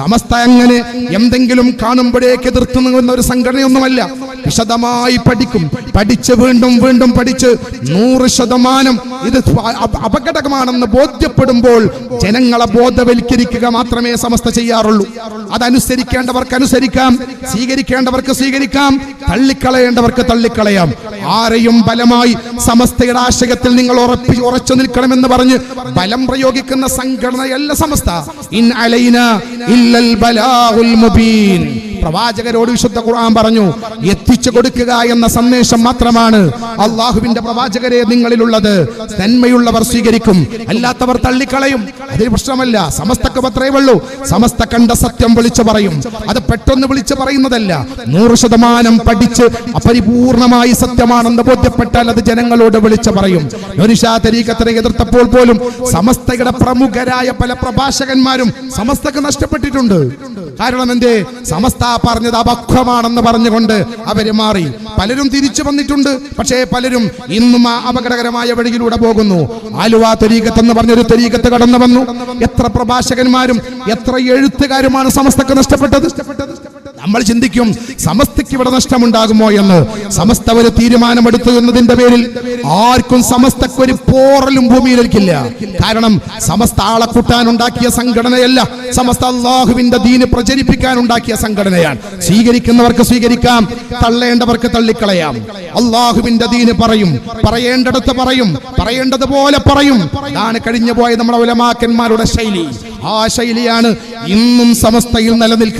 സമസ്ത അങ്ങനെ എന്തെങ്കിലും കാണുമ്പോഴേക്ക് എതിർത്ത് നിൽക്കുന്ന ഒരു സംഘടനയൊന്നുമല്ല. വിശദമായി പഠിക്കും. പഠിച്ച് വീണ്ടും വീണ്ടും പഠിച്ച് നൂറ് ശതമാനം ഇത് അപകടമാണെന്ന് ബോധ്യപ്പെടുമ്പോൾ ജനങ്ങളെ ബോധവൽക്കരിക്കുക മാത്രമേ സമസ്ത ചെയ്യാറുള്ളൂ. അതനുസരിക്കേണ്ടവർക്ക് അനുസരിക്കാം സ്വീകരിക്കേണ്ടവർക്ക് സ്വീകരിക്കാം തള്ളിക്കളയേണ്ടവർക്ക് തള്ളിക്കളയാം. ആരെയും ബലമായി സമസ്തയുടെ ആശയത്തിൽ നിങ്ങൾ ഉറപ്പി ഉറച്ചു നിൽക്കണമെന്ന് പറഞ്ഞ് ബലം പ്രയോഗിക്കുന്ന സംഘടനയല്ല സമസ്ത. ഇൻ അലൈന ഇല്ലൽ ബലാഹുൽ മുബീൻ. പ്രവാചകരോട് വിശുദ്ധ ഖുർആൻ പറഞ്ഞു എത്തിച്ചു കൊടുക്കുക എന്ന സന്ദേശം മാത്രമാണ് അള്ളാഹുവിന്റെ പ്രവാചകരെ നിങ്ങളിലുള്ളത്. നന്മയുള്ളവർ സ്വീകരിക്കും അല്ലാത്തവർ തള്ളിക്കളയും. അതിന് പ്രശ്നമല്ല സമസ്തക്ക് അത്രേ ഉള്ളൂ. സമസ്ത കണ്ട സത്യം വിളിച്ചു പറയും. അത് പെട്ടെന്ന് വിളിച്ചു പറയുന്നതല്ല. നൂറ് ശതമാനം പഠിച്ച് അപരിപൂർണമായി സത്യമാണെന്ന് ബോധ്യപ്പെട്ടാൽ അത് ജനങ്ങളോട് വിളിച്ചു പറയും. യോനിഷാ തരീക്കത്തിനെ എതിർത്തപ്പോൾ പോലും സമസ്തയുടെ പ്രമുഖരായ പല പ്രഭാഷകന്മാരും സമസ്തക്ക് നഷ്ടപ്പെട്ടിട്ടുണ്ട്. കാരണം എന്തേ സമസ്ത പറഞ്ഞത് അപക്വമാണെന്ന് പറഞ്ഞുകൊണ്ട് അവർ മാറി. പലരും തിരിച്ചു വന്നിട്ടുണ്ട്. പക്ഷേ പലരും ഇന്നും ആ അപകടകരമായ വഴിയിലൂടെ പോകുന്നു. ആലുവ തെരീകത്ത് എന്ന് പറഞ്ഞൊരു തെരീകത്ത് കടന്നു വന്നു. എത്ര പ്രഭാഷകന്മാരും എത്ര എഴുത്തുകാരുമാണ് സമസ്തക്ക് നഷ്ടപ്പെട്ടത്? നമ്മൾ ചിന്തിക്കും സമസ്തയ്ക്ക് ഇവിടെ നഷ്ടമുണ്ടാകുമോ എന്ന്. സമസ്ത ഒരു തീരുമാനമെടുത്തു എന്നതിന്റെ പേരിൽ ആർക്കും സമസ്തക്ക് ഒരു പോറലും ഭൂമിയിലേക്കില്ല കാരണം സമസ്ത ആളെ കൂട്ടാൻ ഉണ്ടാക്കിയ സംഘടനയല്ല സമസ്ത അള്ളാഹുവിന്റെ ദീന് പ്രചരിപ്പിക്കാൻ ഉണ്ടാക്കിയ സംഘടനയാണ്. സ്വീകരിക്കുന്നവർക്ക് സ്വീകരിക്കാം തള്ളേണ്ടവർക്ക് തള്ളിക്കളയാം. അള്ളാഹുവിന്റെ ദീന് പറയും പറയേണ്ടടുത്ത് പറയും പറയേണ്ടതുപോലെ പറയും. ഇതാണ് കഴിഞ്ഞു പോയ നമ്മുടെ ഉലമാക്കന്മാരുടെ ശൈലി. ആ ശൈലിയാണ് ഇന്നും സമസ്തയിൽ നിലനിൽക്കുന്നത്.